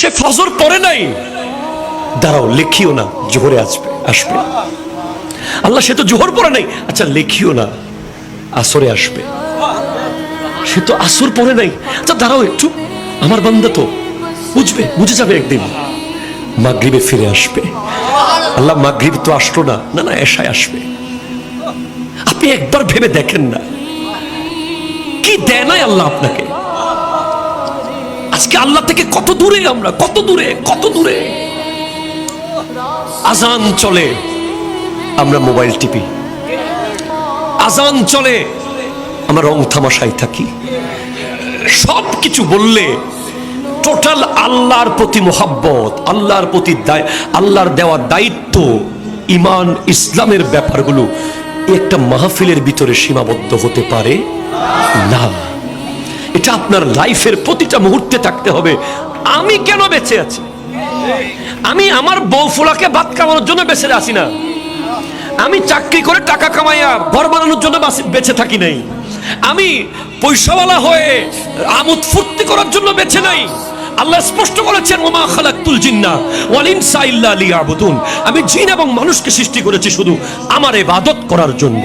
সে ফজর পড়ে নাই। দাঁড়াও, লেখিও না, জোহরে আসবে আসবে। আল্লাহ, সে তো জোহর পরে নাই। আচ্ছা লেখিও না, আসরে আসবে। সে তো আসর পরে নাই। আচ্ছা দাঁড়াও একটু, আমার বান্দা তো, বুঝবে, বুঝে যাবে একদিন। মাগরিবে ফিরে আসবে। আল্লাহ, মাগরিব তো আসলো না। না না এসায় আসবে। আপনি একবার ভেবে দেখেন না। কি দেয় নাই আল্লাহ আপনাকে? আজকে আল্লাহ থেকে কত দূরে আমরা? কত দূরে? কত দূরে? আজান চলে। আমরা মোবাইল টিপি। আজান চলে। আমরা রং থামাশাই থাকি। সব কিছু বললে টোটাল আল্লাহর প্রতি মোহাব্বত, আল্লাহর প্রতি আল্লাহর দেওয়া দায়িত্ব ইমান, ইসলামের ব্যাপারগুলো একটা মাহফিলের ভিতরে সীমাবদ্ধ হতে পারে না। আপনার লাইফের প্রতিটা মুহূর্তে থাকতে হবে। আমি কেন বেঁচে আছি? আমি আমার বউ ফুলাকে ভাত খাওয়ানোর জন্য বেঁচে আছি না। আমি চাকরি করে টাকা কামাইয়া ঘর বানানোর জন্য বেঁচে থাকি নাই। আমি পয়সাওয়ালা হয়ে আমোদ ফুর্তি করার জন্য বেঁচে নাই। আল্লাহ স্পষ্ট করেছেন ওমা খালাকুল জিন্না ওয়াল ইনসা ইল্লা লিয়াবুদুন। আমি জিন এবং মানুষকে সৃষ্টি করেছি শুধু আমার ইবাদত করার জন্য।